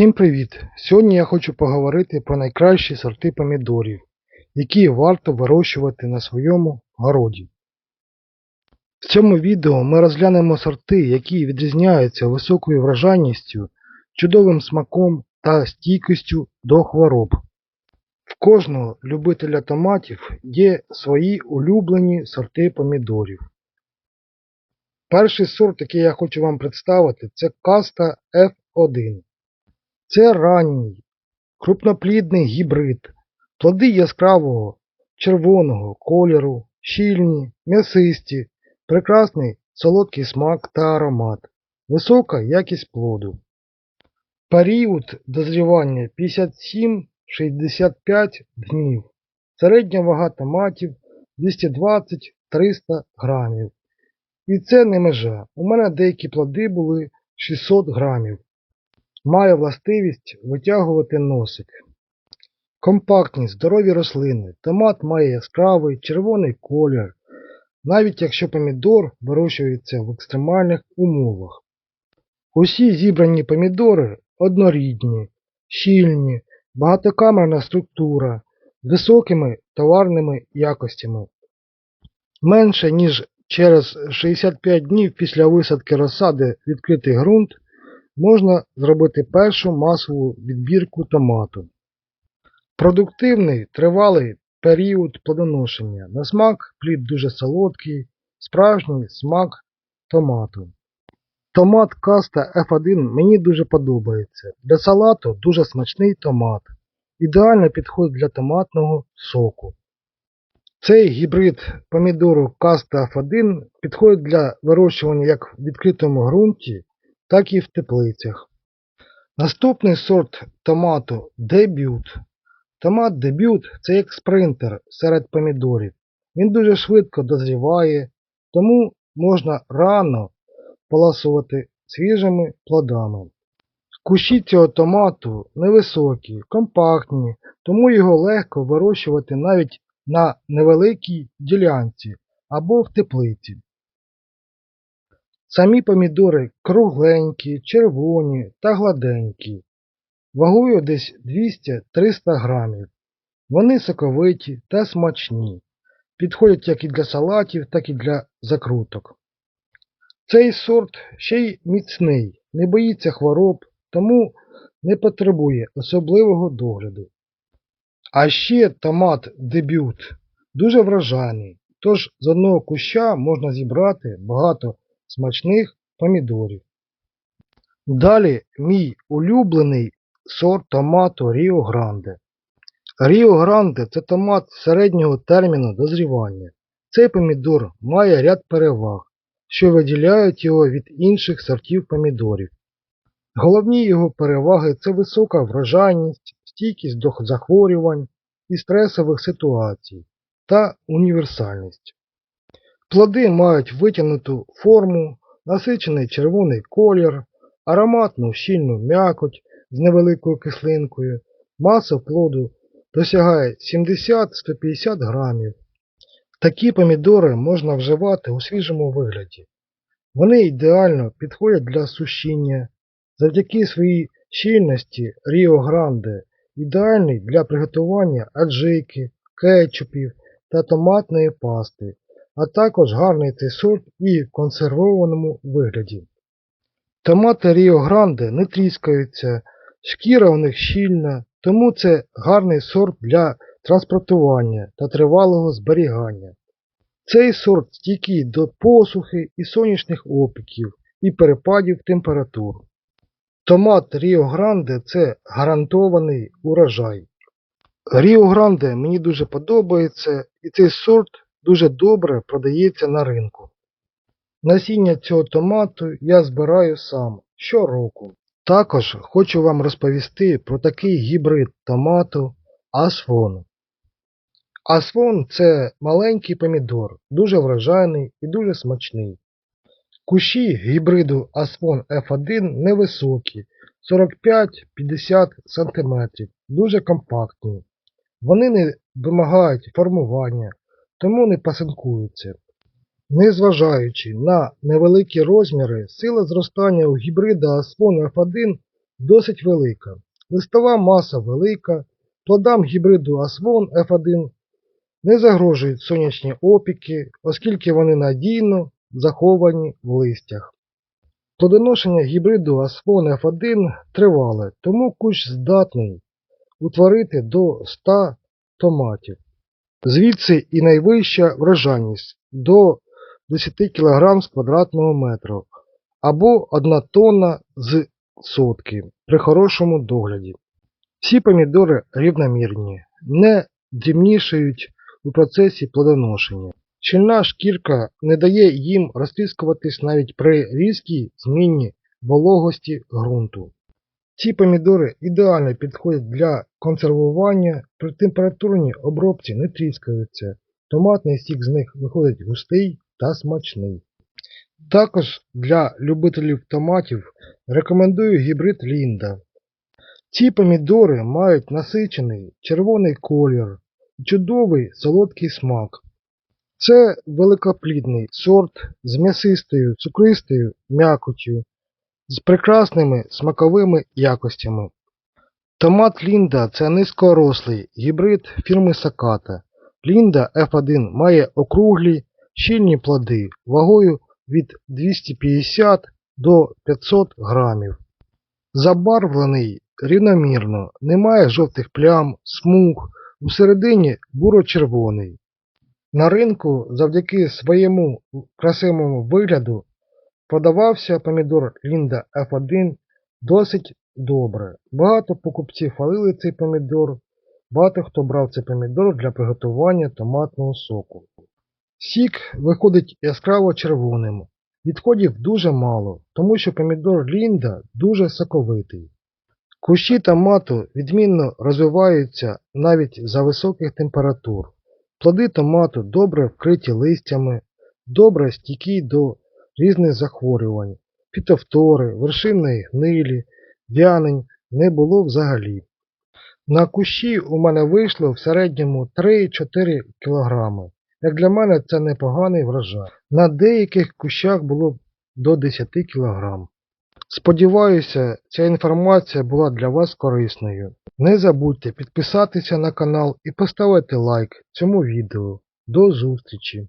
Всім привіт! Сьогодні я хочу поговорити про найкращі сорти помідорів, які варто вирощувати на своєму городі. В цьому відео ми розглянемо сорти, які відрізняються високою врожайністю, чудовим смаком та стійкістю до хвороб. В кожного любителя томатів є свої улюблені сорти помідорів. Перший сорт, який я хочу вам представити, це каста F1. Це ранній, крупноплідний гібрид, плоди яскравого червоного кольору, щільні, м'ясисті, прекрасний солодкий смак та аромат, висока якість плоду. Період дозрівання 57-65 днів. Середня вага томатів 220-300 грамів. І це не межа. У мене деякі плоди були 600 грамів. Має властивість витягувати носик. Компактні, здорові рослини. Томат має яскравий червоний колір, навіть якщо помідор вирощується в екстремальних умовах. Усі зібрані помідори однорідні, щільні, багатокамерна структура з високими товарними якостями. Менше ніж через 65 днів після висадки розсади відкритий ґрунт можна зробити першу масову відбірку томату. Продуктивний тривалий період плодоношення. На смак плід дуже солодкий, справжній смак томату. Томат каста F1 мені дуже подобається. Для салату дуже смачний томат. Ідеально підходить для томатного соку. Цей гібрид помідору каста F1 підходить для вирощування як в відкритому ґрунті, так і в теплицях. Наступний сорт томату дебют. Томат дебют це як спринтер серед помідорів. Він дуже швидко дозріває, тому можна рано поласувати свіжими плодами. Кущі цього томату невисокі, компактні, тому його легко вирощувати навіть на невеликій ділянці або в теплиці. Самі помідори кругленькі, червоні та гладенькі, вагою десь 200-300 грамів. Вони соковиті та смачні, підходять як і для салатів, так і для закруток. Цей сорт ще й міцний, не боїться хвороб, тому не потребує особливого догляду. А ще томат дебют дуже врожайний, тож з одного куща можна зібрати багато смачних помідорів. Далі мій улюблений сорт томату Ріо Гранде. Ріо Гранде це томат середнього терміну дозрівання. Цей помідор має ряд переваг, що виділяють його від інших сортів помідорів. Головні його переваги це висока врожайність, стійкість до захворювань і стресових ситуацій та універсальність. Плоди мають витягнуту форму, насичений червоний колір, ароматну щільну м'якоть з невеликою кислинкою, маса плоду досягає 70-150 грамів. Такі помідори можна вживати у свіжому вигляді. Вони ідеально підходять для сушіння. Завдяки своїй щільності Ріо Гранде ідеальний для приготування аджики, кетчупів та томатної пасти, а також гарний цей сорт і в консервованому вигляді. Томати Ріо Гранде не тріскаються, шкіра у них щільна, тому це гарний сорт для транспортування та тривалого зберігання. Цей сорт стійкий до посухи і сонячних опіків і перепадів температур. Томат Ріо Гранде це гарантований урожай. Ріо Гранде мені дуже подобається і цей сорт дуже добре продається на ринку. Насіння цього томату я збираю сам щороку. Також хочу вам розповісти про такий гібрид томату Асфон. Асфон це маленький помідор, дуже врожайний і дуже смачний. Кущі гібриду Асфон F1 невисокі, 45-50 см, дуже компактні. Вони не вимагають формування, тому не пасинкуються. Незважаючи на невеликі розміри, сила зростання у гібрида Asfon F1 досить велика. Листова маса велика, плодам гібриду Aswon F1 не загрожують сонячні опіки, оскільки вони надійно заховані в листях. Плодоношення гібриду Aswon F1 тривале, тому кущ здатний утворити до 100 томатів. Звідси і найвища врожайність до 10 кг з квадратного метру або 1 тонна з сотки при хорошому догляді. Всі помідори рівномірні, не дрібнішають у процесі плодоношення. Щільна шкірка не дає їм розтріскуватись навіть при різкій зміні вологості ґрунту. Ці помідори ідеально підходять для консервування, при температурній обробці не тріскаються, томатний сік з них виходить густий та смачний. Також для любителів томатів рекомендую гібрид Лінда. Ці помідори мають насичений червоний колір і чудовий солодкий смак. Це великоплідний сорт з м'ясистою цукристою м'якоттю, з прекрасними смаковими якостями. Томат Лінда це низькорослий гібрид фірми Саката. Лінда F1 має округлі, щільні плоди вагою від 250 до 500 грамів. Забарвлений рівномірно, немає жовтих плям, смуг, усередині буро-червоний. На ринку завдяки своєму красивому вигляду продавався помідор Лінда F1 досить добре. Багато покупців хвалили цей помідор, багато хто брав цей помідор для приготування томатного соку. Сік виходить яскраво червоним. Відходів дуже мало, тому що помідор Лінда дуже соковитий. Кущі томату відмінно розвиваються навіть за високих температур. Плоди томату добре вкриті листями, добре стійкі до різних захворювань, фітофтори, вершинної гнилі, в'янень не було взагалі. На кущі у мене вийшло в середньому 3-4 кг. Як для мене це непоганий врожай. На деяких кущах було до 10 кг. Сподіваюся, ця інформація була для вас корисною. Не забудьте підписатися на канал і поставити лайк цьому відео. До зустрічі!